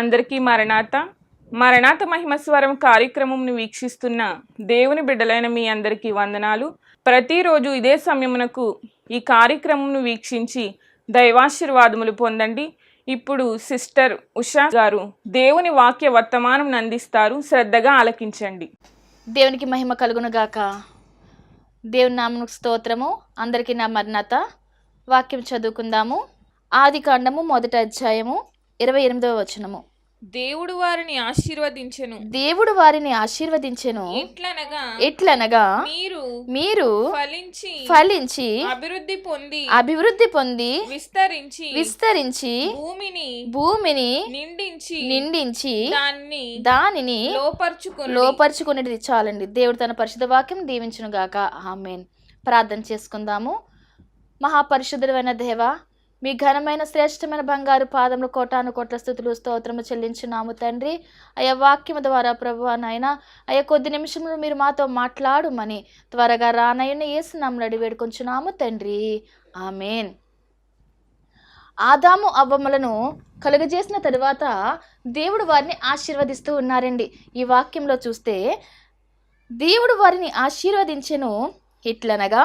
అందరికీ మరణాత. మరణాత మహిమ స్వరం కార్యక్రమంను వీక్షిస్తున్న దేవుని బిడ్డలైన మీ అందరికీ వందనాలు. ప్రతిరోజు ఇదే సమయమునకు ఈ కార్యక్రమంను వీక్షించి దైవాశీర్వాదములు పొందండి. ఇప్పుడు సిస్టర్ ఉషా గారు దేవుని వాక్య వర్తమానం అందిస్తారు శ్రద్ధగా ఆలకించండి. దేవునికి మహిమ కలుగునగాక దేవుని నామను స్తోత్రము. అందరికీ నా మరణత. వాక్యం చదువుకుందాము. ఆది కాండము మొదటి అధ్యాయము ఇరవై ఎనిమిదవ వచనము. దేవుడు వారిని ఆశీర్వదించెను. దేవుడు వారిని ఆశీర్వదించెను. ఇట్లనగా ఎట్లనగా మీరు మీరు ఫలించి ఫలించి అభివృద్ధి పొంది అభివృద్ధి పొంది విస్తరించి విస్తరించి భూమిని భూమిని నిండించి నిండించి దాన్ని దానిని లోపరుచుకుని లోపరుచుకునేది చాలండి. దేవుడు తన పరిశుద్ధ వాక్యం దీవించును గాక ఆమెన్. ప్రార్థన చేసుకుందాము. మహాపరిశుద్ధుడైన దేవ మీ ఘనమైన శ్రేష్టమైన బంగారు పాదములు కోటాను కోట్ల స్థుతులు స్తోత్రము చెల్లించున్నాము తండ్రి. అయ్యా వాక్యము ద్వారా ప్రభు నాయన అయ్యా కొద్ది నిమిషములు మీరు మాతో మాట్లాడుమని త్వరగా రానయ్యని ఏసునాములు అడి వేడుకొంచున్నాము తండ్రి. ఆమెన్. ఆదాము అవ్వములను కలుగజేసిన తరువాత దేవుడు వారిని ఆశీర్వదిస్తూ ఉన్నారండి. ఈ వాక్యంలో చూస్తే దేవుడు వారిని ఆశీర్వదించెను ఇట్లనగా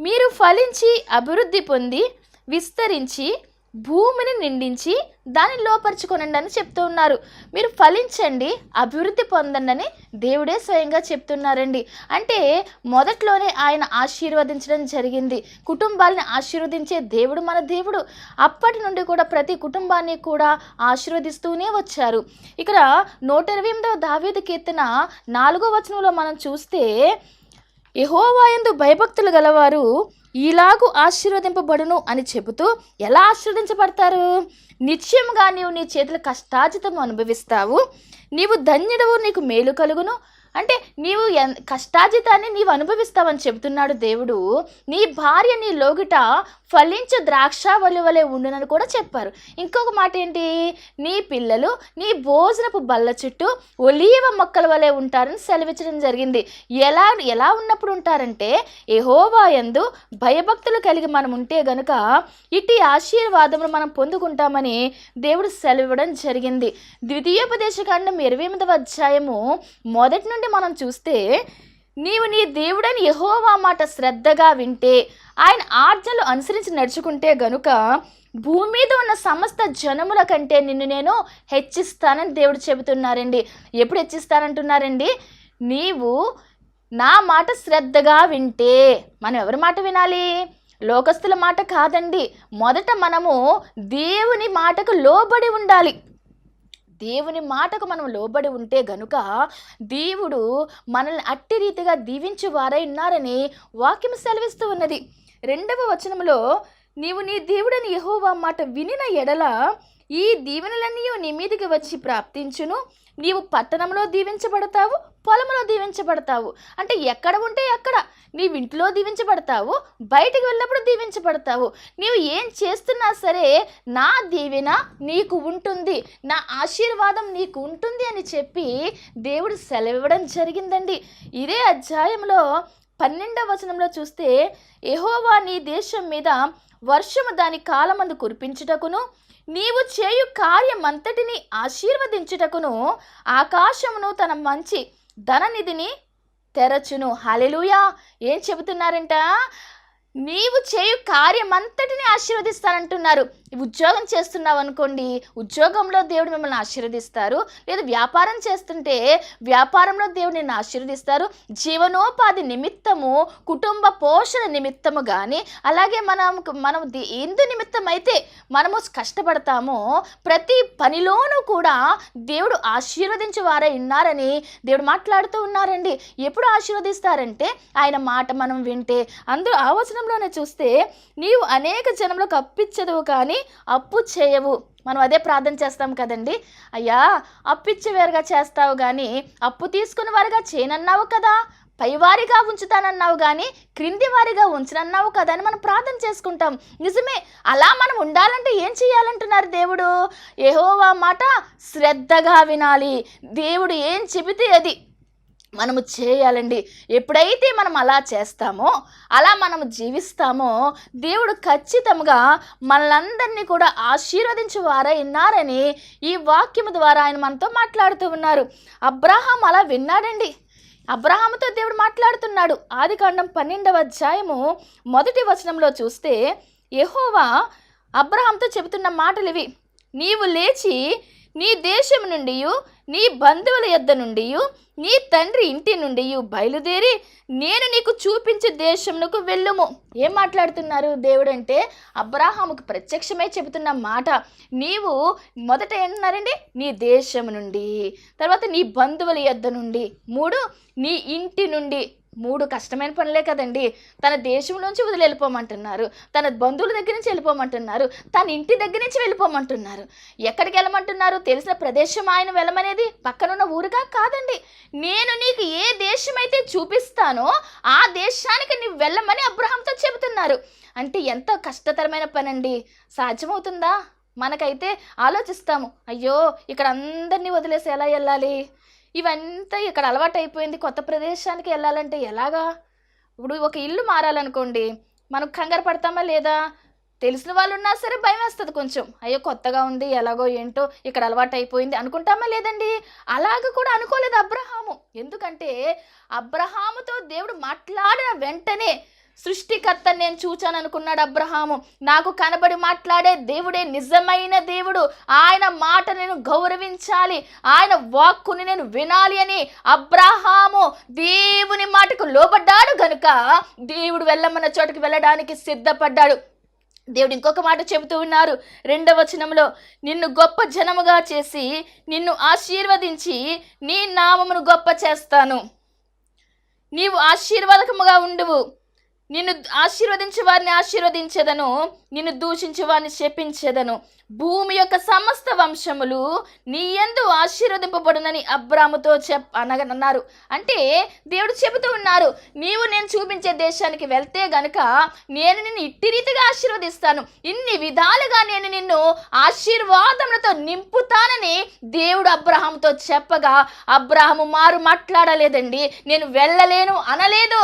మీరు ఫలించి అభివృద్ధి పొంది విస్తరించి భూమిని నిండించి దాన్ని లోపరుచుకొనండి అని చెప్తూ ఉన్నారు. మీరు ఫలించండి అభివృద్ధి పొందండి అని దేవుడే స్వయంగా చెప్తున్నారండి. అంటే మొదట్లోనే ఆయన ఆశీర్వదించడం జరిగింది. కుటుంబాలను ఆశీర్వదించే దేవుడు మన దేవుడు. అప్పటి నుండి కూడా ప్రతి కుటుంబాన్ని కూడా ఆశీర్వదిస్తూనే వచ్చారు. ఇక్కడ నూట ఇరవై ఎనిమిదవ దావేది కీర్తన నాలుగో వచనంలో మనం చూస్తే యహోవాయందు భయభక్తులు గలవారు ఈలాగు ఆశీర్వదింపబడును అని చెబుతూ ఎలా ఆశీర్వదించబడతారు? నిత్యముగా నీవు నీ చేతుల కష్టాజితం అనుభవిస్తావు. నీవు ధన్యుడవు నీకు మేలు కలుగును. అంటే నీవు ఎన్ కష్టాజితాన్ని నీవు అనుభవిస్తావని చెబుతున్నాడు దేవుడు. నీ భార్య నీ లోగిట ఫలించు ద్రాక్ష వలె ఉండునని కూడా చెప్పారు. ఇంకొక మాట ఏంటి? నీ పిల్లలు నీ భోజనపు బల్ల చుట్టూ ఒలీవ మొక్కల వలె ఉంటారని సెలవిచ్చడం జరిగింది. ఎలా ఎలా ఉన్నప్పుడు ఉంటారంటే ఎహోవా ఎందు భయభక్తులు కలిగి మనం ఉంటే గనుక ఇటు ఆశీర్వాదములు మనం పొందుకుంటామని దేవుడు సెలవివ్వడం జరిగింది. ద్వితీయోపదేశకాండం ఇరవై ఎనిమిదవ అధ్యాయము మొదటి నుండి మనం చూస్తే నీవు నీ దేవుడని యహోవా మాట శ్రద్ధగా వింటే ఆయన ఆజ్ఞలు అనుసరించి నడుచుకుంటే గనుక భూమి మీద ఉన్న సమస్త జనముల కంటే నిన్ను నేను హెచ్చిస్తానని దేవుడు చెబుతున్నారండి. ఎప్పుడు హెచ్చిస్తానంటున్నారండి? నీవు నా మాట శ్రద్ధగా వింటే మనం ఎవరి మాట వినాలి? లోకస్తుల మాట కాదండి. మొదట మనము దేవుని మాటకు లోబడి ఉండాలి. దేవుని మాటకు మనం లోబడి ఉంటే గనుక దేవుడు మనల్ని అట్టి రీతిగా దీవించు వారై ఉన్నారని వాక్యం సెలవిస్తూ ఉన్నది. రెండవ వచనంలో నీవు నీ దేవుడని యహోవా మాట వినిన ఎడల ఈ దీవెనలన్నీ నీ మీదికి వచ్చి ప్రాప్తించును. నీవు పట్టణంలో దీవించబడతావు పొలంలో దీవించబడతావు. అంటే ఎక్కడ ఉంటే అక్కడ. నీవు ఇంట్లో దీవించబడతావు బయటికి వెళ్ళినప్పుడు దీవించబడతావు. నీవు ఏం చేస్తున్నా సరే నా దీవెన నీకు ఉంటుంది నా ఆశీర్వాదం నీకు ఉంటుంది అని చెప్పి దేవుడు సెలవివ్వడం జరిగిందండి. ఇదే అధ్యాయంలో పన్నెండవ వచనంలో చూస్తే ఎహోవా నీ దేశం మీద వర్షము దాని కాలమందు కురిపించుటకును నీవు చేయు కార్యమంతటిని ఆశీర్వదించుటకును ఆకాశమును తన మంచి ధననిధిని తెరచును. హలెలుయా ఏం చెబుతున్నారంట? నీవు చేయు కార్యమంతటిని ఆశీర్వదిస్తానంటున్నారు. ఉద్యోగం చేస్తున్నావు అనుకోండి ఉద్యోగంలో దేవుడు మిమ్మల్ని ఆశీర్వదిస్తారు. లేదా వ్యాపారం చేస్తుంటే వ్యాపారంలో దేవుడు నిన్ను ఆశీర్వదిస్తారు. జీవనోపాధి నిమిత్తము కుటుంబ పోషణ నిమిత్తము కానీ అలాగే మనం మనం ఎందు నిమిత్తం అయితే మనము కష్టపడతామో ప్రతి పనిలోనూ కూడా దేవుడు ఆశీర్వదించే వారే ఉన్నారని దేవుడు మాట్లాడుతూ ఉన్నారండి. ఎప్పుడు ఆశీర్వదిస్తారంటే ఆయన మాట మనం వింటే అందరూ ఆవచనంలోనే చూస్తే నీవు అనేక జనంలో కప్పించదువు కానీ అప్పు చేయవు. మనం అదే ప్రార్థన చేస్తాం కదండి. అయ్యా అప్పిచ్చేవారుగా చేస్తావు కానీ అప్పు తీసుకుని వారుగా చేయనన్నావు కదా. పైవారిగా ఉంచుతానన్నావు కానీ క్రింది వారిగా ఉంచనన్నావు కదా అని మనం ప్రార్థన చేసుకుంటాం. నిజమే అలా మనం ఉండాలంటే ఏం చేయాలంటున్నారు దేవుడు? ఏహోవా మాట శ్రద్ధగా వినాలి. దేవుడు ఏం చెబితే అది. మనము చేయాలండి. ఎప్పుడైతే మనం అలా చేస్తామో అలా మనము జీవిస్తామో దేవుడు ఖచ్చితంగా మనలందరినీ కూడా ఆశీర్వదించే వారై ఉన్నారని ఈ వాక్యము ద్వారా ఆయన మనతో మాట్లాడుతూ ఉన్నారు. అబ్రాహాం అలా విన్నాడండి. అబ్రహాముతో దేవుడు మాట్లాడుతున్నాడు. ఆది కాండం పన్నెండవ అధ్యాయము మొదటి వచనంలో చూస్తే యహోవా అబ్రహాంతో చెబుతున్న మాటలు ఇవి నీవు లేచి నీ దేశం నుండి నీ బంధువుల యొద్ద నుండి నీ తండ్రి ఇంటి నుండి బయలుదేరి నేను నీకు చూపించే దేశంకు వెళ్ళుము. ఏం మాట్లాడుతున్నారు దేవుడు అంటే అబ్రాహాముకు ప్రత్యక్షమై చెబుతున్న మాట. నీవు మొదట ఏంటన్నారండి నీ దేశం నుండి తర్వాత నీ బంధువుల యొద్ద నుండి మూడు నీ ఇంటి నుండి. మూడు కష్టమైన పనులే కదండి. తన దేశంలోంచి వదిలి వెళ్ళిపోమంటున్నారు. తన బంధువుల దగ్గర నుంచి వెళ్ళిపోమంటున్నారు. తన ఇంటి దగ్గర నుంచి వెళ్ళిపోమంటున్నారు. ఎక్కడికి వెళ్ళమంటున్నారు? తెలిసిన ప్రదేశం ఆయన వెళ్ళమనేది పక్కనున్న ఊరుగా కాదండి. నేను నీకు ఏ దేశం అయితే చూపిస్తానో ఆ దేశానికి నువ్వు వెళ్ళమని అబ్రహాంతో చెబుతున్నారు. అంటే ఎంత కష్టతరమైన పని అండి సాధ్యమవుతుందా? మనకైతే ఆలోచిస్తాము. అయ్యో ఇక్కడ అందరినీ వదిలేసి ఎలా వెళ్ళాలి? ఇవంతా ఇక్కడ అలవాటు అయిపోయింది కొత్త ప్రదేశానికి వెళ్ళాలంటే ఎలాగా? ఇప్పుడు ఒక ఇల్లు మారాలనుకోండి మనం కంగారు పడతామా లేదా? తెలిసిన వాళ్ళు ఉన్నా సరే భయం వేస్తుంది కొంచెం. అయ్యో కొత్తగా ఉంది ఎలాగో ఏంటో ఇక్కడ అలవాటు అయిపోయింది అనుకుంటామా లేదండి? అలాగ కూడా అనుకోలేదు అబ్రహాము. ఎందుకంటే అబ్రహాముతో దేవుడు మాట్లాడిన వెంటనే సృష్టికర్త నేను చూచాను అనుకున్నాడు అబ్రహాము. నాకు కనబడి మాట్లాడే దేవుడే నిజమైన దేవుడు. ఆయన మాట నేను గౌరవించాలి. ఆయన వాక్కుని నేను వినాలి అని అబ్రహాము దేవుని మాటకు లోబడ్డాడు గనుక దేవుడు వెళ్ళమన్న చోటుకి వెళ్ళడానికి సిద్ధపడ్డాడు. దేవుడు ఇంకొక మాట చెబుతూ ఉన్నారు. రెండవ వచనంలో నిన్ను గొప్ప జనముగా చేసి నిన్ను ఆశీర్వదించి నీ నామమును గొప్ప చేస్తాను. నీవు ఆశీర్వాదకముగా ఉండువు. నిన్ను ఆశీర్వదించే వారిని ఆశీర్వదించేదను నిన్ను దూషించే వారిని శపించేదను. భూమి యొక్క సమస్త వంశములు నీ ఎందు ఆశీర్వదింపబడునని అబ్రాముతో చెప్ అనగనన్నారు అంటే దేవుడు చెబుతూ ఉన్నారు నీవు నేను చూపించే దేశానికి వెళ్తే గనుక నేను నిన్ను ఇట్టి రీతిగా ఆశీర్వదిస్తాను. ఇన్ని విధాలుగా నేను నిన్ను ఆశీర్వాదములతో నింపుతానని దేవుడు అబ్రహాముతో చెప్పగా అబ్రహము మారు మాట్లాడలేదండి. నేను వెళ్ళలేను అనలేదు.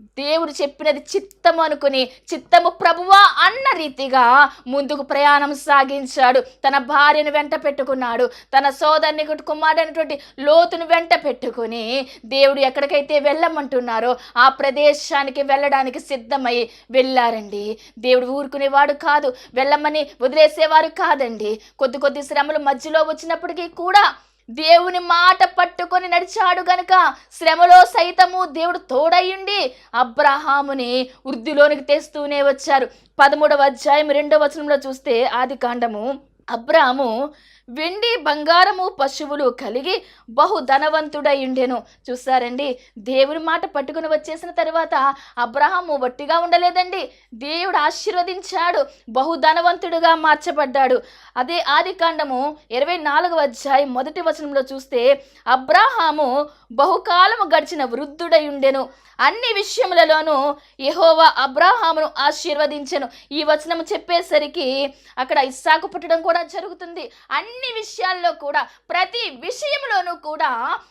దేవుడు చెప్పినది చిత్తము అనుకుని చిత్తము ప్రభువా అన్న రీతిగా ముందుకు ప్రయాణం సాగించాడు. తన భార్యను వెంట పెట్టుకున్నాడు. తన సోదరుని కుమారుడైనటువంటి లోతును వెంట పెట్టుకుని దేవుడు ఎక్కడికైతే వెళ్ళమంటున్నారో ఆ ప్రదేశానికి వెళ్ళడానికి సిద్ధమై వెళ్ళారండి. దేవుడు ఊరుకునేవాడు కాదు వెళ్ళమని వదిలేసేవారు కాదండి. కొద్ది కొద్ది శ్రమలు మధ్యలో వచ్చినప్పటికీ కూడా దేవుని మాట పట్టుకొని నడిచాడు గనుక శ్రమలో సైతము దేవుడు తోడయ్యుండి అబ్రహాముని వృద్ధిలోనికి తెస్తూనే వచ్చారు. పదమూడవ అధ్యాయం రెండవ వచనంలో చూస్తే ఆది కాండము. అబ్రాము వెండి బంగారము పశువులు కలిగి బహు ధనవంతుడై ఉండెను. చూసారండి దేవుని మాట పట్టుకుని వచ్చేసిన తర్వాత అబ్రహాము వట్టిగా ఉండలేదండి. దేవుడు ఆశీర్వదించాడు బహు ధనవంతుడుగా మార్చబడ్డాడు. అదే ఆది కాండము ఇరవై నాలుగవ అధ్యాయం మొదటి వచనంలో చూస్తే అబ్రాహాము బహుకాలము గడిచిన వృద్ధుడై ఉండెను. అన్ని విషయములలోనూ యహోవా అబ్రాహామును ఆశీర్వదించెను. ఈ వచనం చెప్పేసరికి అక్కడ ఇస్సాకు పుట్టడం కూడా జరుగుతుంది. అన్ని అన్ని విషయాల్లో కూడా ప్రతి విషయంలోనూ కూడా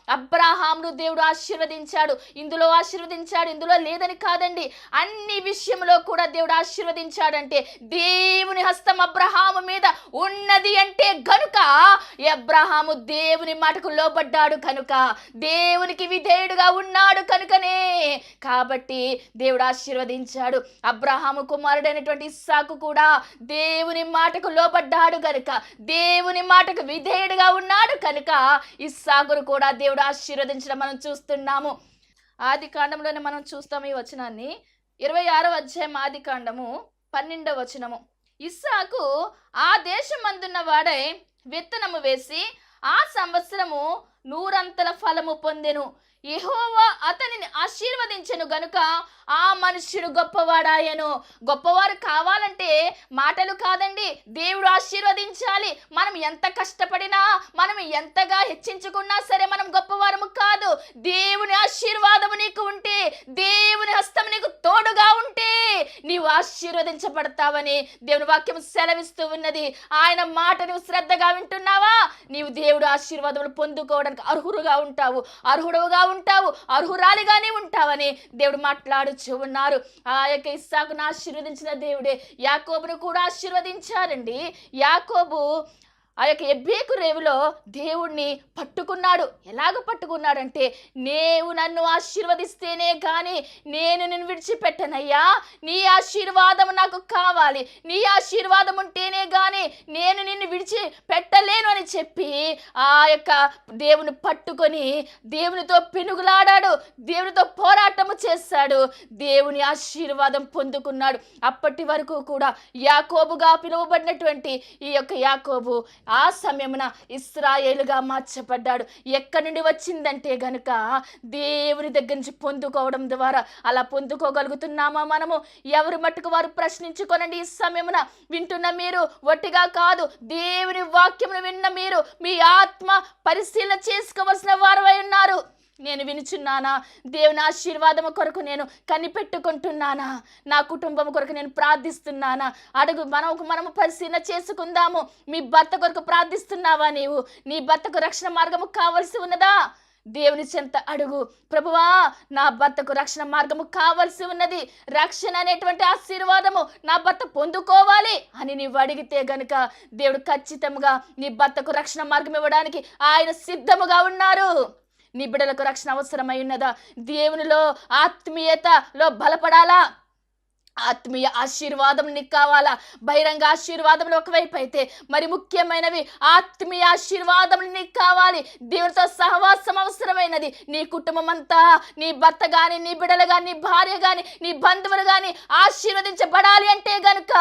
అబ్రాహామును దేవుడు ఆశీర్వదించాడు. ఇందులో ఆశీర్వదించాడు ఇందులో లేదని కాదండి. అన్ని విషయంలో కూడా దేవుడు ఆశీర్వదించాడంటే దేవుని హస్తం అబ్రహాము మీద ఉన్నది అంటే గనుక అబ్రహాము దేవుని మాటకు లోబడ్డాడు కనుక దేవునికి విధేయుడుగా ఉన్నాడు కనుకనే. కాబట్టి దేవుడు ఆశీర్వదించాడు. అబ్రహాము కుమారుడైనటువంటి ఇస్సాకు కూడా దేవుని మాటకు లోబడ్డాడు కనుక దేవుని మాటకు విధేయుడుగా ఉన్నాడు. కనుక ఇస్సాకును కూడా దేవుడు ఆశీర్వదించడం మనం చూస్తున్నాము. ఆది కాండంలోనే మనం చూస్తాము ఈ వచనాన్ని. ఇరవై ఆరో అధ్యాయం ఆది కాండము పన్నెండవ వచనము. ఇస్సాకు ఆ దేశం అందున్న వాడై విత్తనము వేసి ఆ సంవత్సరము నూరంతల ఫలము పొందెను. యహోవా అతనిని ఆశీర్వదించను గనుక ఆ మనుష్యుడు గొప్పవాడాయను. గొప్పవారు కావాలంటే మాటలు కాదండి దేవుడు ఆశీర్వదించాలి. మనం ఎంత కష్టపడినా మనం ఎంతగా హెచ్చించుకున్నా సరే మనం గొప్పవారము కాదు. దేవుని ఆశీర్వాదము నీకు ఉంటే దేవుని హస్తం నీకు ఆశీర్వదించబడతావని దేవుని వాక్యం సెలవిస్తూ ఉన్నది. ఆయన మాట నువ్వు శ్రద్ధగా వింటున్నావా? నీవు దేవుడు ఆశీర్వాదములు పొందుకోవడానికి అర్హుడుగా ఉంటావు. అర్హుడుగా ఉంటావు. అర్హురాలిగానే ఉంటావని దేవుడు మాట్లాడుచు ఉన్నారు. ఆ యొక్క ఇస్సాకును ఆశీర్వదించిన దేవుడే యాకోబును కూడా ఆశీర్వదించారండి. యాకోబు ఆ యొక్క ఎబ్బేకు రేవులో దేవుణ్ణి పట్టుకున్నాడు. ఎలాగ పట్టుకున్నాడంటే నీవు నన్ను ఆశీర్వదిస్తేనే కానీ నేను నిన్ను విడిచిపెట్టనయ్యా. నీ ఆశీర్వాదం నాకు కావాలి. నీ ఆశీర్వాదం ఉంటేనే కానీ నేను నిన్ను విడిచి పెట్టలేను అని చెప్పి ఆ యొక్క దేవుని పట్టుకొని దేవునితో పెనుగులాడాడు. దేవునితో పోరాటము చేశాడు. దేవుని ఆశీర్వాదం పొందుకున్నాడు. అప్పటి వరకు కూడా యాకోబుగా పిలువబడినటువంటి ఈ యొక్క యాకోబు ఆ సమయమున ఇస్రాయేలుగా మార్చబడ్డాడు. ఎక్కడి నుండి వచ్చిందంటే గనుక దేవుని దగ్గర నుంచి పొందుకోవడం ద్వారా. అలా పొందుకోగలుగుతున్నామా మనము? ఎవరు మట్టుకు వారు ప్రశ్నించుకోనండి ఈ సమయమున? వింటున్న మీరు? ఒట్టిగా కాదు. దేవుని వాక్యమును విన్న మీరు మీ ఆత్మ పరిశీలన చేసుకోవలసిన వారు ఉన్నారు. నేను వినుచున్నానా? దేవుని ఆశీర్వాదము కొరకు నేను కనిపెట్టుకుంటున్నానా? నా కుటుంబం కొరకు నేను ప్రార్థిస్తున్నానా? అడుగు మనం మనము పరిశీలన చేసుకుందాము. మీ భర్త కొరకు ప్రార్థిస్తున్నావా నీవు? నీ భర్తకు రక్షణ మార్గము కావలసి ఉన్నదా? దేవుని చెంత అడుగు. ప్రభువా నా భర్తకు రక్షణ మార్గము కావలసి ఉన్నది. రక్షణ అనేటువంటి ఆశీర్వాదము నా భర్త పొందుకోవాలి అని నీవు అడిగితే గనుక దేవుడు ఖచ్చితంగా నీ భర్తకు రక్షణ మార్గం ఇవ్వడానికి ఆయన సిద్ధముగా ఉన్నారు. నీ బిడ్డలకు రక్షణ అవసరమై ఉన్నదా? దేవునిలో ఆత్మీయతలో బలపడాలా? ఆత్మీయ ఆశీర్వాదం నీకు కావాలా? బహిరంగ ఆశీర్వాదములు ఒకవైపు అయితే మరి ముఖ్యమైనవి ఆత్మీయ ఆశీర్వాదములు నీకు కావాలి. దేవునితో సహవాసం అవసరమైనది. నీ కుటుంబం అంతా నీ భర్త కానీ నీ బిడ్డలు కానీ నీ భార్య కానీ నీ బంధువులు కానీ ఆశీర్వదించబడాలి అంటే గనుక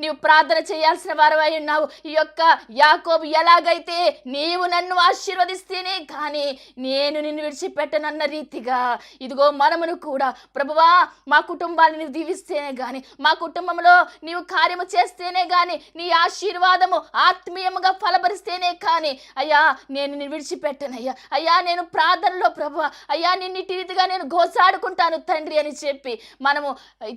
నీవు ప్రార్థన చేయాల్సిన వారవై ఉన్నావు. ఈ యొక్క యాకోబు ఎలాగైతే నీవు నన్ను ఆశీర్వదిస్తేనే కానీ నేను నిన్ను విడిచిపెట్టనన్న రీతిగా ఇదిగో మనమును కూడా ప్రభువా మా కుటుంబాన్ని దీవిస్తే చేస్తేనే కానీ మా కుటుంబంలో నీవు కార్యము చేస్తేనే కానీ నీ ఆశీర్వాదము ఆత్మీయముగా ఫలపరిస్తేనే కానీ అయ్యా నేను విడిచిపెట్టనయ్యా అయ్యా. నేను ప్రార్థనలో ప్రభు అయ్యా నిన్ను రీతిగా నేను గోసాడుకుంటాను తండ్రి అని చెప్పి మనము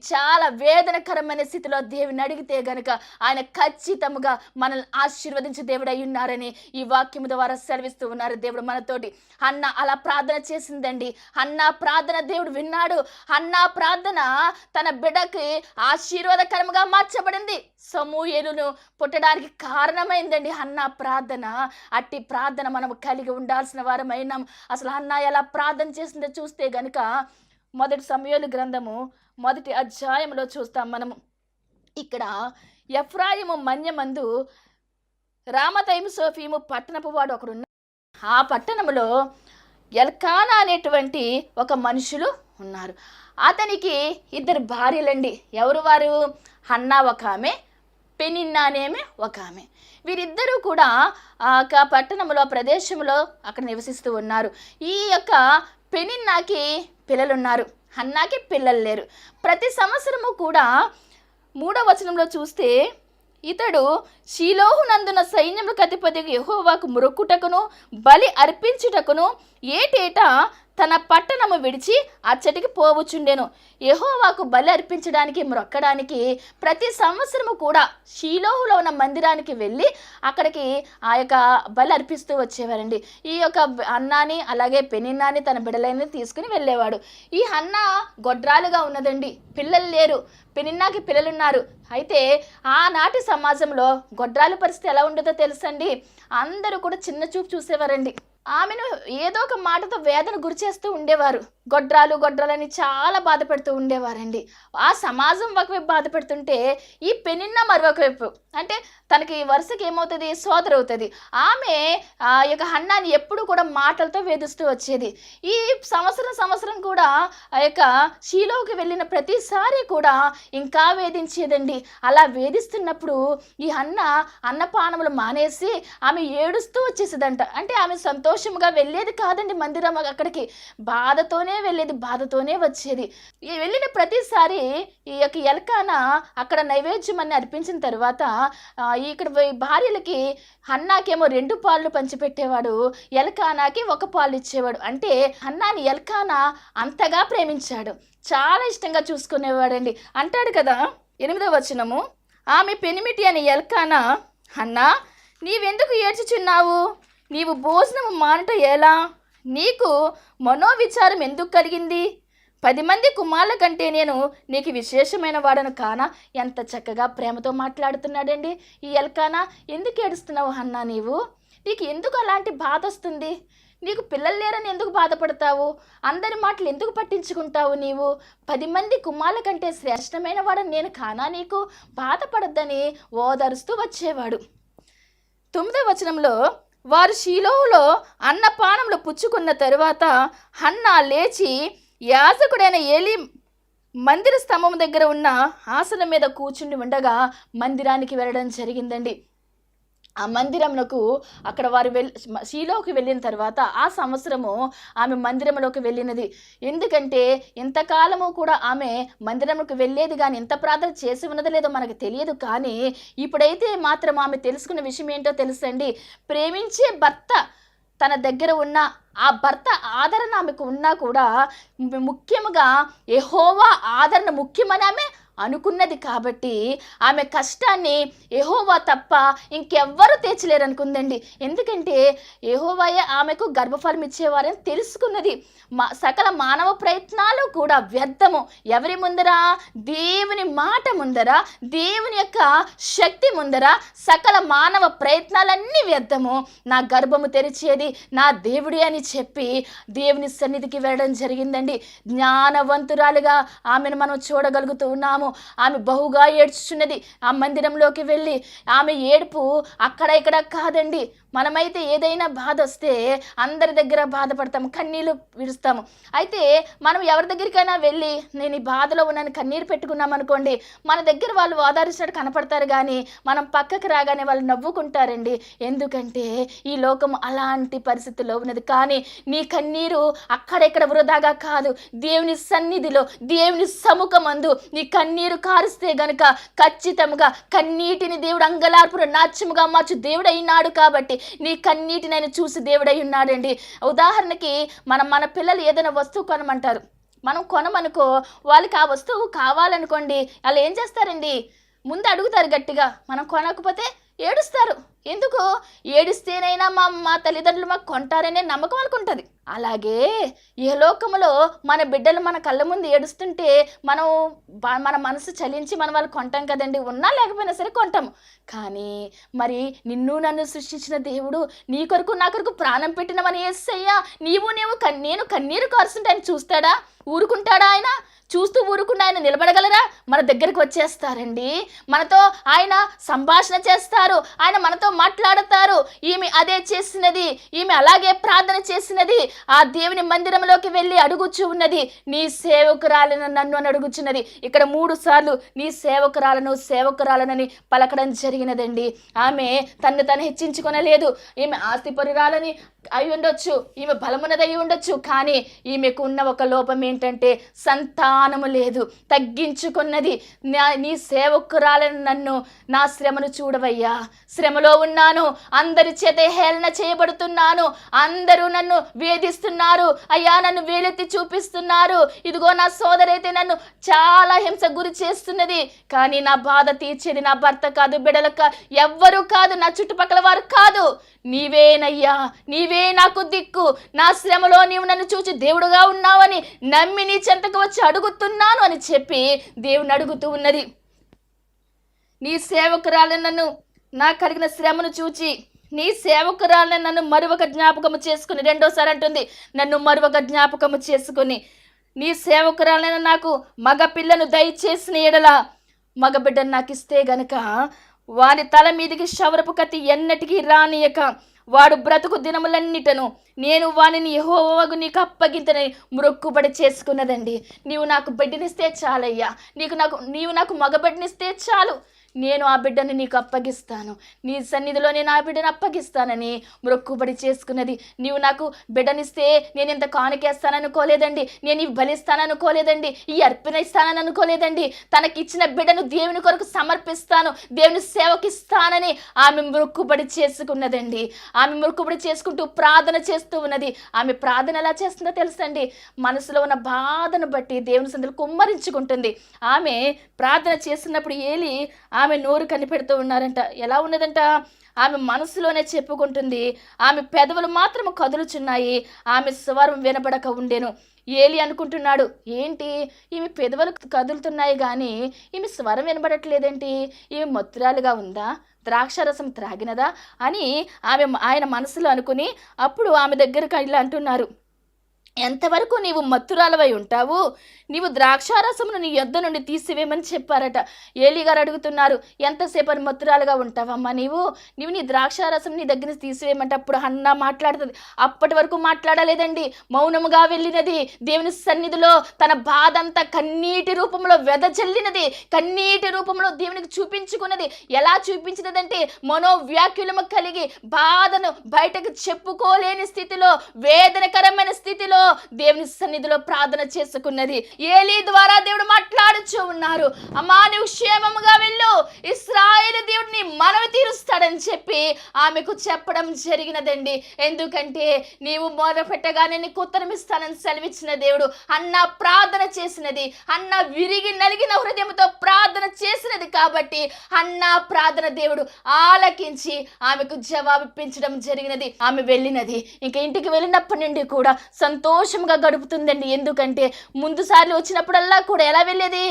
చాలా వేదనకరమైన స్థితిలో దేవుని అడిగితే గనుక ఆయన ఖచ్చితంగా మనల్ని ఆశీర్వదించే దేవుడు ఉన్నారని ఈ వాక్యము ద్వారా సెలవిస్తూ ఉన్నారు దేవుడు మనతోటి. అన్న అలా ప్రార్థన చేసిందండి. అన్న ప్రార్థన దేవుడు విన్నాడు. అన్న ప్రార్థన తన బిడక ఆశీర్వాదకరముగా మార్చబడింది. సమూయేలును పుట్టడానికి కారణమైందండి అన్న ప్రార్థన. అట్టి ప్రార్థన మనం కలిగి ఉండాల్సిన వారమైనాం. అసలు అన్న ఎలా ప్రార్థన చేసిందో చూస్తే గనుక మొదటి సమయాలు గ్రంథము మొదటి అధ్యాయంలో చూస్తాం మనము. ఇక్కడ ఎఫ్రాయిము మన్యమందు రామతైము సోఫీము పట్టణపు వాడు ఒకడు ఆ పట్టణములో ఎల్కానా అనేటువంటి ఒక మనుషులు ఉన్నారు. అతనికి ఇద్దరు భార్యలండి. ఎవరు వారు? హన్నా ఒక ఆమె పెనిన్నా అనేమే ఒక ఆమె. వీరిద్దరూ కూడా ఆ యొక్క పట్టణంలో ప్రదేశంలో అక్కడ నివసిస్తూ ఉన్నారు. ఈ యొక్క పెనిన్నాకి పిల్లలున్నారు. హన్నాకి పిల్లలు లేరు. ప్రతి సంవత్సరము కూడా మూడవ వచనంలో చూస్తే ఇతడు శీలోహునందున సైన్యములకు అధిపతి యహోవాకు మొక్కుటకును బలి అర్పించుటకును ఏటేటా తన పట్టణము విడిచి అచ్చటికి పోవచ్చుండెను. యహోవాకు బలి అర్పించడానికి మ్రొక్కడానికి ప్రతి సంవత్సరము కూడా షీలోహులో ఉన్న మందిరానికి వెళ్ళి అక్కడికి ఆ యొక్క బలి అర్పిస్తూ వచ్చేవారండి. ఈ యొక్క అన్నాని అలాగే పెనిన్నాని తన బిడలైన తీసుకుని వెళ్ళేవాడు. ఈ అన్న గొడ్రాలుగా ఉన్నదండి. పిల్లలు లేరు. పెనిన్నాకి పిల్లలున్నారు. అయితే ఆనాటి సమాజంలో గొడ్రాల పరిస్థితి ఎలా ఉండదో తెలుసండి. అందరూ కూడా చిన్న చూపు చూసేవారండి. ఆమెను ఏదో ఒక మాటతో వేదన గురిచేస్తూ ఉండేవారు. గొడ్రాలు గొడ్రాలని చాలా బాధపడుతూ ఉండేవారండి. ఆ సమాజం ఒకవైపు బాధ పెడుతుంటే ఈ పెనిన్న మరొకవైపు అంటే తనకి వరుసకి ఏమవుతుంది? సోదరు అవుతుంది ఆమె ఆ యొక్క హన్నాని ఎప్పుడు కూడా మాటలతో వేధిస్తూ వచ్చేది. ఈ సంవత్సరం సంవత్సరం కూడా ఆ యొక్క షీలోకి వెళ్ళిన ప్రతిసారి కూడా ఇంకా వేధించేదండి. అలా వేధిస్తున్నప్పుడు ఈ అన్న అన్నపానములు మానేసి ఆమె ఏడుస్తూ వచ్చేసేదంట. అంటే ఆమె సంతోషముగా వెళ్ళేది కాదండి మందిరం అక్కడికి. బాధతోనే వెళ్ళేది బాధతోనే వచ్చేది. వెళ్ళిన ప్రతిసారి ఈ యొక్క ఎలకాన అక్కడ నైవేద్యం అని అర్పించిన తర్వాత ఇక్కడ భార్యలకి హన్నాకేమో రెండు పాలు పంచిపెట్టేవాడు ఎలకానాకి ఒక పాలు ఇచ్చేవాడు. అంటే హన్నాని ఎలకాన అంతగా ప్రేమించాడు. చాలా ఇష్టంగా చూసుకునేవాడండి. అంటాడు కదా ఎనిమిదవ వచనము ఆమె పెనిమిటి అని ఎలకానా అన్నా నీవెందుకు ఏడ్చుచున్నావు? నీవు భోజనము మానట ఎలా? నీకు మనోవిచారం ఎందుకు కలిగింది? పది మంది కుమారుల కంటే నేను నీకు విశేషమైన వాడను కానా? ఎంత చక్కగా ప్రేమతో మాట్లాడుతున్నాడండి ఈ ఎల్కానా. ఎందుకు ఏడుస్తున్నావు అన్నా నీవు? నీకు ఎందుకు అలాంటి బాధ వస్తుంది? నీకు పిల్లలు లేరని ఎందుకు బాధపడతావు? అందరి మాటలు ఎందుకు పట్టించుకుంటావు నీవు? పది మంది కుమారుల కంటే శ్రేష్టమైన వాడని నేను కానా నీకు? బాధపడద్దని ఓదరుస్తూ వచ్చేవాడు. తొమ్మిదవ వచనంలో వారు శీలోహులో అన్నపానములు పుచ్చుకున్న తరువాత హన్నా లేచి యాజకుడైన ఏలి మందిర స్తంభం దగ్గర ఉన్న ఆసనం మీద కూర్చుండి ఉండగా మందిరానికి వెళ్ళడం జరిగిందండి. ఆ మందిరమునకు అక్కడ వారు వెల్ శీలోకి వెళ్ళిన తర్వాత ఆ సంవత్సరము ఆమె మందిరంలోకి వెళ్ళినది. ఎందుకంటే ఇంతకాలము కూడా ఆమె మందిరంలోకి వెళ్ళేది కానీ ఎంత ప్రార్థన చేసి ఉన్నదో లేదో మనకు తెలియదు కానీ ఇప్పుడైతే మాత్రం ఆమె తెలుసుకున్న విషయం ఏంటో తెలుసండి. ప్రేమించే భర్త తన దగ్గర ఉన్న ఆ భర్త ఆదరణ ఆమెకు ఉన్నా కూడా ముఖ్యంగా ముఖ్యముగా ఎహోవా ఆదరణ ముఖ్యమని ఆమె అనుకున్నది కాబట్టి ఆమె కష్టాన్ని ఎహోవా తప్ప ఇంకెవ్వరూ తీర్చలేరు అనుకుందండి ఎందుకంటే ఎహోవాయే ఆమెకు గర్భఫలం ఇచ్చేవారని తెలుసుకున్నది. మా సకల మానవ ప్రయత్నాలు కూడా వ్యర్థము. ఎవరి ముందర? దేవుని మాట ముందర దేవుని యొక్క శక్తి ముందర సకల మానవ ప్రయత్నాలన్నీ వ్యర్థము. నా గర్భము తెరిచేది నా దేవుడి అని చెప్పి దేవుని సన్నిధికి వెళ్ళడం జరిగిందండి. జ్ఞానవంతురాలుగా ఆమెను మనం చూడగలుగుతూ ఉన్నాము. ఆమె బహుగా ఏడ్చుచున్నది. ఆ మందిరంలోకి వెళ్ళి ఆమె ఏడుపు అక్కడ ఇక్కడ కాదండి. మనమైతే ఏదైనా బాధ వస్తే అందరి దగ్గర బాధపడతాము కన్నీళ్ళు విడుస్తాము. అయితే మనం ఎవరి దగ్గరికైనా వెళ్ళి నేను ఈ బాధలో ఉన్నాను కన్నీరు పెట్టుకున్నాం అనుకోండి మన దగ్గర వాళ్ళు ఓదార్చినట్టు కనపడతారు కానీ మనం పక్కకు రాగానే వాళ్ళు నవ్వుకుంటారండి. ఎందుకంటే ఈ లోకం అలాంటి పరిస్థితుల్లో ఉన్నది. కానీ నీ కన్నీరు అక్కడెక్కడ వృధాగా కాదు. దేవుని సన్నిధిలో దేవుని సముఖమందు నీ కన్నీరు కారుస్తే గనుక ఖచ్చితంగా కన్నీటిని దేవుడు అంగలార్పున నాట్యముగా మార్చు దేవుడు అయినాడు కాబట్టి నీ కన్నీటిని చూసి దేవుడై ఉన్నాడండి. ఉదాహరణకి మనం మన పిల్లలు ఏదైనా వస్తువు కొనమంటారు. మనం కొనమనుకో వాళ్ళకి ఆ వస్తువు కావాలనుకోండి వాళ్ళు ఏం చేస్తారండి? ముందు అడుగుతారు గట్టిగా. మనం కొనకపోతే ఏడుస్తారు. ఎందుకు? ఏడిస్తేనైనా మా మా తల్లిదండ్రులు మాకు కొంటారనే నమ్మకం అనుకుంటుంది. అలాగే ఏ లోకములో మన బిడ్డలు మన కళ్ళ ముందు ఏడుస్తుంటే మనం మన మనసు చలించి మనం వాళ్ళు కొంటాం కదండి. ఉన్నా లేకపోయినా సరే కొంటాము. కానీ మరి నిన్ను నన్ను సృష్టించిన దేవుడు నీ కొరకు నా కొరకు ప్రాణం పెట్టినవని ఏసయ్యా. నీవు నీవు కన్- నేను కన్నీరు కారుస్తుంటే ఆయన చూస్తాడా? ఊరుకుంటాడా ఆయన? చూస్తూ ఊరుకున్న ఆయన నిలబడగలరా? మన దగ్గరికి వచ్చేస్తారండి. మనతో ఆయన సంభాషణ చేస్తారు. ఆయన మనతో మాట్లాడతారు. ఈమె అదే చేసినది. ఈమె అలాగే ప్రార్థన చేసినది. ఆ దేవుని మందిరంలోకి వెళ్ళి అడుగుచు ఉన్నది. నీ సేవకురాలను నన్ను అని అడుగుచున్నది. ఇక్కడ మూడు సార్లు నీ సేవకురాలను సేవకురాలనని పలకడం జరిగినదండి. ఆమె తన్ను తను హెచ్చించుకొనలేదు. ఈమె ఆస్తిపరురాలని అయి ఉండొచ్చు. ఈమె బలమున్నదై ఉండొచ్చు. కానీ ఈమెకు ఉన్న ఒక లోపం ఏంటంటే అవమానము లేదు. తగ్గించుకున్నది నా నీ సేవకురాలని నన్ను నా శ్రమను చూడవయ్యా. శ్రమలో ఉన్నాను అందరి చేత హేళన చేయబడుతున్నాను అందరూ నన్ను వేధిస్తున్నారు. అయ్యా నన్ను వేలెత్తి చూపిస్తున్నారు. ఇదిగో నా సోదరైతే నన్ను చాలా హింస గురి చేస్తున్నది. కానీ నా బాధ తీర్చేది నా భర్త కాదు బిడల ఎవ్వరూ కాదు నా చుట్టుపక్కల వారు కాదు. నీవేనయ్యా నీవే నాకు దిక్కు. నా శ్రమలో నీవు నన్ను చూచి దేవుడుగా ఉన్నావని నమ్మి నీ చెంతకు వచ్చి అడుగు అడుగుతున్నాను అని చెప్పి దేవుని అడుగుతూ ఉన్నది. నీ సేవకురాలని నన్ను నా కలిగిన శ్రమను చూచి నీ సేవకురాలని నన్ను మరొక జ్ఞాపకము చేసుకుని రెండోసారి అంటుంది నన్ను మరొక జ్ఞాపకము చేసుకుని. నీ సేవకురాలైన నాకు మగ పిల్లను దయచేసిన ఎడల మగబిడ్డను నాకు ఇస్తే గనక వాని తల మీదికి శవరపు కత్తి ఎన్నటికీ రానియక వాడు బ్రతుకు దినములన్నిటను నేను వానిని యహోవగు నీకు అప్పగింతని మొక్కుబడి చేసుకున్నదండి. నీవు నాకు బిడ్డనిస్తే చాలయ్యా. నీకు నాకు నీవు నాకు మగబిడ్డనిస్తే చాలు. నేను ఆ బిడ్డని నీకు అప్పగిస్తాను. నీ సన్నిధిలో నేను ఆ బిడ్డను అప్పగిస్తానని మొక్కుబడి చేసుకున్నది. నీవు నాకు బిడ్డనిస్తే నేను ఇంత కానుకేస్తాననుకోలేదండి. నేను ఈ బలిస్తాననుకోలేదండి. ఈ అర్పణ ఇస్తానని అనుకోలేదండి తనకిచ్చిన బిడ్డను దేవుని కొరకు సమర్పిస్తాను. దేవుని సేవకిస్తానని ఆమె మొక్కుబడి చేసుకున్నదండి. ఆమె మొక్కుబడి చేసుకుంటూ ప్రార్థన చేస్తూ ఉన్నది. ఆమె ప్రార్థన ఎలా చేస్తుందో తెలుసండి? మనసులో ఉన్న బాధను బట్టి దేవుని సందులు కుమ్మరించుకుంటుంది. ఆమె ప్రార్థన చేస్తున్నప్పుడు ఏలి ఆమె ఆమె నోరు కనిపెడుతూ ఉన్నారంట. ఎలా ఉన్నదంట? ఆమె మనసులోనే చెప్పుకుంటుంది. ఆమె పెదవులు మాత్రం కదులుచున్నాయి. ఆమె స్వరం వినబడక ఉండేను. ఏలి అనుకుంటున్నాడు ఏంటి? ఈమె పెదవులు కదులుతున్నాయి కానీ ఈమె స్వరం వినబడట్లేదేంటి? ఈమె మత్తురాలుగా ఉందా? ద్రాక్షరసం త్రాగినదా? అని ఆమె ఆయన మనసులో అనుకుని అప్పుడు ఆమె దగ్గరకు ఇలా అంటున్నారు. ఎంతవరకు నీవు మత్తురాలవై ఉంటావు? నీవు ద్రాక్షారసమును నీ యొద్ద నుండి తీసివేయమని చెప్పారట. ఏలి గారు అడుగుతున్నారు ఎంతసేపు అని మత్తురాలుగా ఉంటావమ్మా నీవు? నీవు నీ ద్రాక్షారసం నీ దగ్గర నుంచి తీసివేయమంటే అప్పుడు అన్న మాట్లాడుతుంది. అప్పటి వరకు మాట్లాడలేదండి. మౌనముగా వెళ్ళినది దేవుని సన్నిధిలో తన బాధ అంతా కన్నీటి రూపంలో వెదజల్లినది. కన్నీటి రూపంలో దేవునికి చూపించుకున్నది. ఎలా చూపించినదంటే మనోవ్యాకులము కలిగి బాధను బయటకు చెప్పుకోలేని స్థితిలో వేదనకరమైన స్థితిలో దేవుని సన్నిధిలో ప్రార్థన చేసుకున్నది. ఏలీ ద్వారా దేవుడు మాట్లాడుచూ ఉన్నారు. అమ్మా నువ్వు క్షేమముగా వెళ్ళు. ఇస్రాయేల్ దేవుడిని మనవి తీరుస్తాడని చెప్పి ఆమెకు చెప్పడం జరిగినదండి. ఎందుకంటే నీవు మొదలు పెట్టగానే నీకు ఉత్తరమిస్తానని సెలవిచ్చిన దేవుడు అన్న ప్రార్థన చేసినది. అన్న విరిగి నలిగిన హృదయంతో ప్రార్థన చేసినది కాబట్టి అన్న ప్రార్థన దేవుడు ఆలకించి ఆమెకు జవాబిప్పించడం జరిగినది. ఆమె వెళ్ళినది. ఇంకా ఇంటికి వెళ్ళినప్పటి నుండి కూడా సంతోషంగా గడుపుతుందండి. ఎందుకంటే ముందుసార్లు వచ్చినప్పుడల్లా కూడా ఎలా వెళ్ళేది?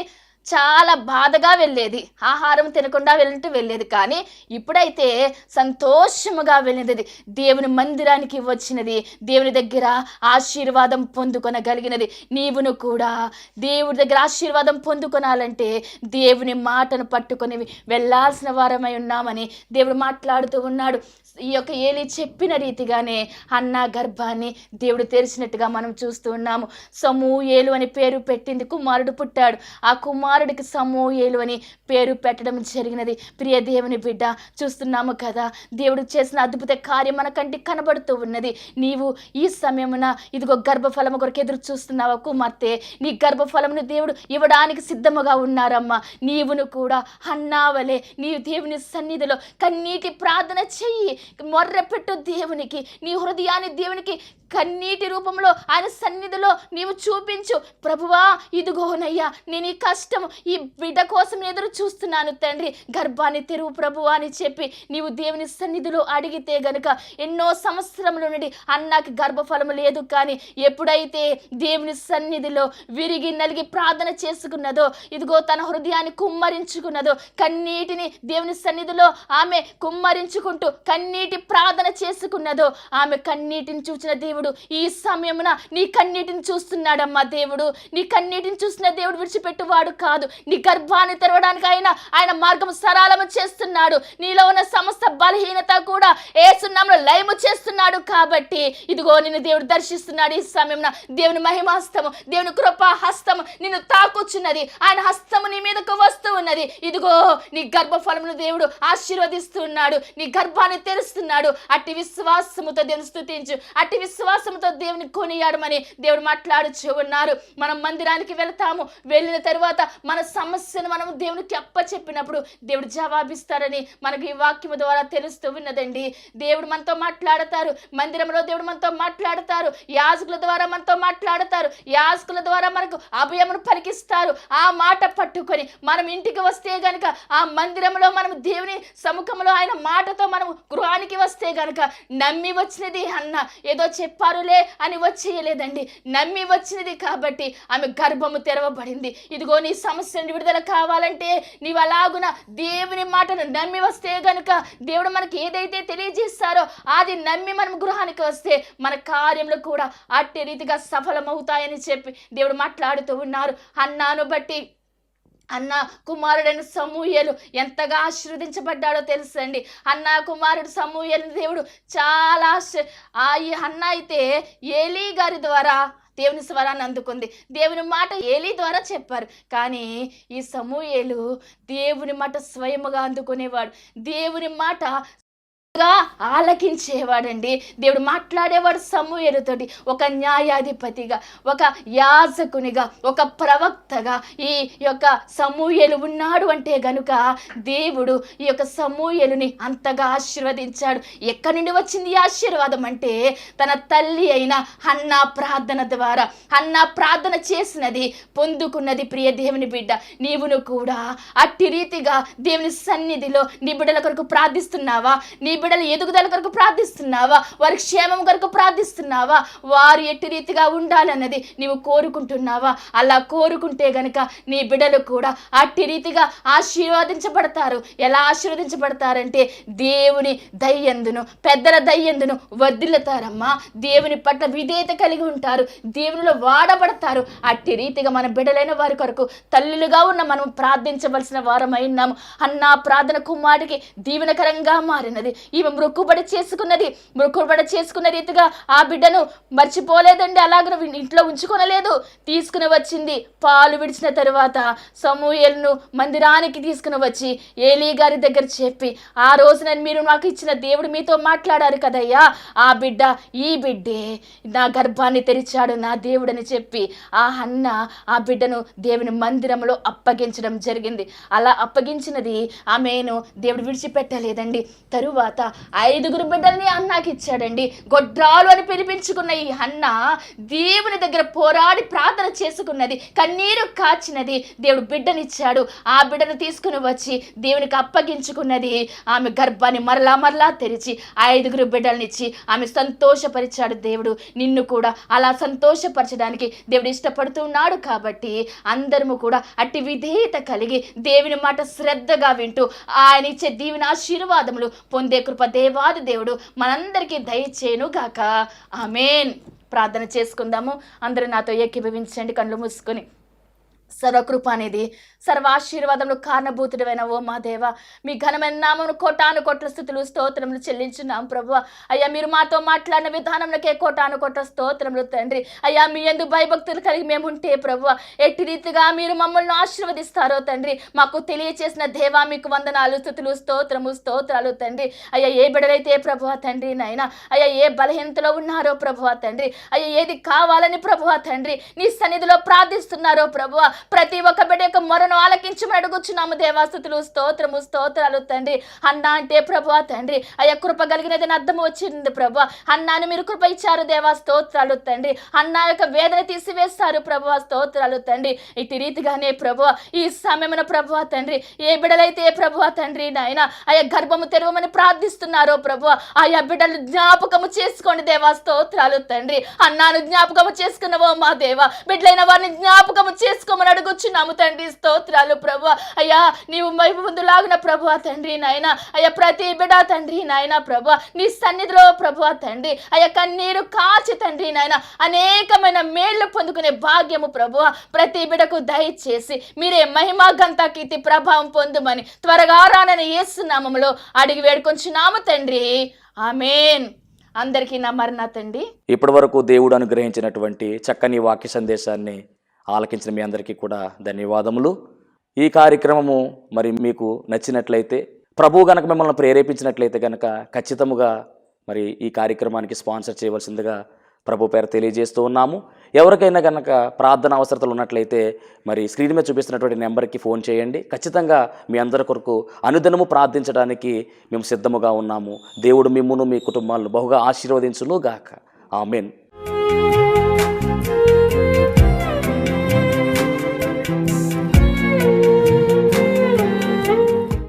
చాలా బాధగా వెళ్ళేది. ఆహారం తినకుండా వెళ్ళినట్టు వెళ్ళేది. కానీ ఇప్పుడైతే సంతోషముగా వెళ్ళినది. దేవుని మందిరానికి వచ్చినది. దేవుని దగ్గర ఆశీర్వాదం పొందుకొనగలిగినది. నీవును కూడా దేవుడి దగ్గర ఆశీర్వాదం పొందుకొనాలంటే దేవుని మాటను పట్టుకొని వెళ్ళాల్సిన వారమై ఉన్నామని దేవుడు మాట్లాడుతూ ఉన్నాడు. ఈ యొక్క ఏలి చెప్పిన రీతిగానే అన్న గర్భాన్ని దేవుడు తెరిచినట్టుగా మనం చూస్తూ ఉన్నాము. సమూయేలు అని పేరు పెట్టింది. కుమారుడు పుట్టాడు. ఆ కుమారుడికి సమూయేలు అని పేరు పెట్టడం జరిగినది. ప్రియ దేవుని బిడ్డ చూస్తున్నాము కదా దేవుడు చేసిన అద్భుత కార్యం మన కంటి కనబడుతూ ఉన్నది. నీవు ఈ సమయమున ఇదిగో గర్భఫలము కొరకు ఎదురు చూస్తున్నావా కుమార్తె? నీ గర్భఫలమును దేవుడు ఇవ్వడానికి సిద్ధముగా ఉన్నారమ్మా. నీవును కూడా అన్నావలే నీ దేవుని సన్నిధిలో కన్నీటి ప్రార్థన చెయ్యి. మొర్రపెట్టు దేవునికి నీ హృదయాన్ని దేవునికి కన్నీటి రూపంలో ఆయన సన్నిధిలో నీవు చూపించు. ప్రభువా ఇదిగోనయ్యా నేను ఈ కష్టం ఈ బిడ్డ కోసం ఎదురు చూస్తున్నాను తండ్రి. గర్భాన్ని తెరువు ప్రభు అని చెప్పి నీవు దేవుని సన్నిధిలో అడిగితే గనుక ఎన్నో సంవత్సరముల నుండి అన్నకి గర్భఫలము లేదు కానీ ఎప్పుడైతే దేవుని సన్నిధిలో విరిగి నలిగి ప్రార్థన చేసుకున్నదో ఇదిగో తన హృదయాన్ని కుమ్మరించుకున్నదో కన్నీటిని దేవుని సన్నిధిలో ఆమె కుమ్మరించుకుంటూ కన్నీటి ప్రార్థన చేసుకున్నదో ఆమె కన్నీటిని చూసిన దేవుడు ఈ సమయమున నీ కన్నీటిని చూస్తున్నాడమ్మా దేవుడు. నీ కన్నీటిని చూసిన దేవుడు విడిచిపెట్టువాడు కాదు. నీ గర్భాన్ని తెరవడానికి ఆయన ఆయన మార్గం సరళము చేస్తున్నాడు. నీలో ఉన్న సమస్త బలహీనత కూడా ఏసునామలో లయము చేస్తున్నాడు కాబట్టి ఇదిగో నిన్ను దేవుడు దర్శిస్తున్నాడు. ఈ సమయంలో దేవుని మహిమాస్తము దేవుని కృపా హస్తము నిన్ను తాకుచున్నది. ఆయన హస్తము నీ మీదకు వస్తూ ఉన్నది. ఇదిగో నీ గర్భఫలమును దేవుడు ఆశీర్వదిస్తున్నాడు. నీ గర్భాన్ని తెరుస్తున్నాడు. అట్టి విశ్వాసముతో దేవుని స్థుతించు అట్టి విశ్వాసముతో దేవుని కొనియాడమని దేవుడు మాట్లాడుచు ఉన్నారు. మనం మందిరానికి వెళ్తాము. వెళ్ళిన తర్వాత మన సమస్యను మనం దేవునికి అప్ప చెప్పినప్పుడు దేవుడు జవాబిస్తారని మనకి ఈ వాక్యము ద్వారా తెలుస్తూ ఉన్నదండి దేవుడు మనతో మాట్లాడతారు. మందిరంలో దేవుడు మనతో మాట్లాడతారు. యాజకుల ద్వారా మనతో మాట్లాడతారు. యాజకుల ద్వారా మనకు అభయమును పలికిస్తారు. ఆ మాట పట్టుకొని మనం ఇంటికి వస్తే గనక ఆ మందిరంలో మనం దేవుని సముఖంలో ఆయన మాటతో మనం గృహానికి వస్తే గనుక నమ్మి వచ్చినది అన్న ఏదో చెప్పారులే అని వచ్చేయలేదండి. నమ్మి వచ్చినది కాబట్టి ఆమె గర్భము తెరవబడింది. ఇదిగో నీ సమస్య నుండి విడుదల కావాలంటే నీవు అలాగున దేవుని మాటను నమ్మి వస్తే గనుక దేవుడు మనకి ఏదైతే తెలియజేస్తారో అది నమ్మి మనం గృహానికి వస్తే మన కార్యములు కూడా అట్టి రీతిగా సఫలమవుతాయని చెప్పి దేవుడు మాట్లాడుతూ ఉన్నారు. అన్నాను బట్టి అన్న కుమారుడైన సమూహలు ఎంతగా ఆశీర్వదించబడ్డాడో తెలుసండి. అన్న కుమారుడు సమూహలు దేవుడు చాలా ఆశ- ఆ ఈ అన్న అయితే ఏలీ గారి ద్వారా దేవుని స్వరాన్ని అందుకుంది. దేవుని మాట ఏలి ద్వారా చెప్పారు. కానీ ఈ సమూహేలు దేవుని మాట స్వయముగా అందుకునేవాడు. దేవుని మాట ఆలకించేవాడండి. దేవుడు మాట్లాడేవాడు సమూహలతోటి ఒక న్యాయాధిపతిగా ఒక యాజకునిగా ఒక ప్రవక్తగా ఈ యొక్క సమూహలు ఉన్నాడు అంటే గనుక దేవుడు ఈ యొక్క సమూహలుని అంతగా ఆశీర్వదించాడు. ఎక్కడి నుండి వచ్చింది ఆశీర్వాదం అంటే తన తల్లి అయిన హన్నా ప్రార్థన ద్వారా. హన్నా ప్రార్థన చేసినది పొందుకున్నది ప్రియ దేవుని బిడ్డ నీవును కూడా అట్టి రీతిగా దేవుని సన్నిధిలో నీ బిడ్డల కొరకు ప్రార్థిస్తున్నావా? నీ బిడ్డల ఎదుగుదల కొరకు ప్రార్థిస్తున్నావా? వారి క్షేమం కొరకు ప్రార్థిస్తున్నావా? వారు ఎట్టి రీతిగా ఉండాలన్నది నీవు కోరుకుంటున్నావా? అలా కోరుకుంటే గనుక నీ బిడ్డలు కూడా అట్టి రీతిగా ఆశీర్వదించబడతారు. ఎలా ఆశీర్వదించబడతారంటే దేవుని దయ్యందును పెద్దల దయ్యందును వదిలతారమ్మా. దేవుని పట్ల విధేయత కలిగి ఉంటారు. దేవునిలో వాడబడతారు. అట్టి రీతిగా మన బిడ్డలైన వారి కొరకు తల్లులుగా ఉన్న మనం ప్రార్థించవలసిన వారమై ఉన్నాము. అన్న ప్రార్థన కుమారుడికి దీవెనకరంగా మారినది. ఈమె మృక్కుబడి చేసుకున్నది మృక్కుబడి చేసుకున్న రీతిగా ఆ బిడ్డను మర్చిపోలేదండి. అలాగ ఇంట్లో ఉంచుకొనలేదు. తీసుకుని వచ్చింది పాలు విడిచిన తరువాత సమూహలను మందిరానికి తీసుకుని వచ్చి ఏలీ గారి దగ్గర చెప్పి ఆ రోజున మీరు నాకు ఇచ్చిన దేవుడు మీతో మాట్లాడారు కదయ్యా. ఆ బిడ్డ ఈ బిడ్డే నా గర్భాన్ని తెరిచాడు నా దేవుడని చెప్పి ఆ అన్న ఆ బిడ్డను దేవుని మందిరంలో అప్పగించడం జరిగింది. అలా అప్పగించినది ఆమెను దేవుడు విడిచిపెట్టలేదండి. తరువాత ఐదుగురు బిడ్డల్ని అన్నాకి ఇచ్చాడండి. గొడ్రాలు అని పిలిపించుకున్న ఈ అన్న దేవుని దగ్గర పోరాడి ప్రార్థన చేసుకున్నది. కన్నీరు కాచినది. దేవుడు బిడ్డనిచ్చాడు. ఆ బిడ్డను తీసుకుని వచ్చి దేవునికి అప్పగించుకున్నది. ఆమె గర్భాన్ని మరలా మరలా తెరిచి ఐదుగురు బిడ్డలనిచ్చి ఆమె సంతోషపరిచాడు దేవుడు. నిన్ను కూడా అలా సంతోషపరచడానికి దేవుడు ఇష్టపడుతున్నాడు కాబట్టి అందరము కూడా అట్టి విధేయత కలిగి దేవుని మాట శ్రద్ధగా వింటూ ఆయన ఇచ్చే దీవెన ఆశీర్వాదములు పొందే కృప దేవాది దేవుడు మనందరికీ దయచేను గాక. ఆమెన్. ప్రార్థన చేసుకుందాము. అందరూ నాతో ఏకీభవించండి కళ్ళు మూసుకొని. సర్వకృప అనేది సర్వాశీర్వాదములు కారణభూతుడమైన ఓ మా దేవ మీ ఘనమైన నామను కోటాను కోట్ల స్థుతులు స్తోత్రములు చెల్లించున్నాం ప్రభు అయ్యా మీరు మాతో మాట్లాడిన విధానంలోకే కోటాను కోట్ల స్తోత్రములు తండ్రి. అయ్యా మీ ఎందు భయభక్తులు కలిగి మేము ఉంటే ప్రభు ఎట్టి రీతిగా మీరు మమ్మల్ని ఆశీర్వదిస్తారో తండ్రి. మాకు తెలియచేసిన దేవా మీకు వందనాలు స్థుతులు స్తోత్రము స్తోత్రాలు తండ్రి. అయ్యా ఏ బిడలైతే ప్రభు తండ్రి నాయన అయ్యా ఏ బలహీనతలో ఉన్నారో ప్రభు తండ్రి. అయ్యా ఏది కావాలని ప్రభు తండ్రి. నీ సన్నిధిలో ప్రార్థిస్తున్నారో ప్రభు ప్రతి ఒక్క బిడ్డ యొక్క మొరను ఆలకించమని అడుగుచున్నాము దేవాస్థుతులు స్తోత్రము స్తోత్రాలు తండ్రి. అన్న అంటే ప్రభు తండ్రి. అయ్యా కృప కలిగినదని అర్థం వచ్చింది ప్రభు అన్నాను మీరు కృప ఇచ్చారు దేవా స్తోత్రాలు తండ్రి. అన్న యొక్క వేదన తీసివేస్తారు ప్రభు స్తోత్రాలు తండ్రి. ఇటు రీతిగానే ప్రభు ఈ సమయమున ప్రభు తండ్రి ఏ బిడలైతే ప్రభు తండ్రి నాయన అయ్యా గర్భము తెరవమని ప్రార్థిస్తున్నారో ప్రభు ఆయా బిడ్డలు జ్ఞాపకము చేసుకోండి దేవా స్తోత్రాలు తండ్రి. అన్నాను జ్ఞాపకము చేసుకున్నవో మా దేవ బిడ్డలైన వారిని జ్ఞాపకము చేసుకోమని అడుగుచున్నాము తండ్రి స్తోత్రాలు ప్రభు అయ్యా నీవు వైపు ముందులాగిన ప్రభు తండ్రి నాయన. అయ్యా ప్రతి బిడ తండ్రి నాయన ప్రభు నీ సన్నిధిలో ప్రభు తండ్రి. అయ్యా కన్నీరు కాచి తండ్రి నాయన. అనేకమైన మేళ్ళు పొందుకునే భాగ్యము ప్రభు ప్రతి బిడకు దయచేసి మీరే మహిమా గంతా కీర్తి ప్రభావం పొందుమని త్వరగా రానని యేసునామములో అడిగి వేడుకొంచున్నాము తండ్రి. ఆమెన్. అందరికీ నా మరణ తండ్రి. ఇప్పటి వరకు దేవుడు అనుగ్రహించినటువంటి చక్కని వాక్య సందేశాన్ని ఆలకించిన మీ అందరికీ కూడా ధన్యవాదములు. ఈ కార్యక్రమము మరి మీకు నచ్చినట్లయితే ప్రభు గనక మిమ్మల్ని ప్రేరేపించినట్లయితే గనక ఖచ్చితముగా మరి ఈ కార్యక్రమానికి స్పాన్సర్ చేయవలసిందిగా ప్రభు పేరు తెలియజేస్తూ ఉన్నాము. ఎవరికైనా కనుక ప్రార్థన అవసరతలు ఉన్నట్లయితే మరి స్క్రీన్ మీద చూపిస్తున్నటువంటి నెంబర్కి ఫోన్ చేయండి. ఖచ్చితంగా మీ అందరి కొరకు అనుదినము ప్రార్థించడానికి మేము సిద్ధముగా ఉన్నాము. దేవుడు మిమ్మును మీ కుటుంబాలను బహుగా ఆశీర్వదించును గాక ఆమెన్.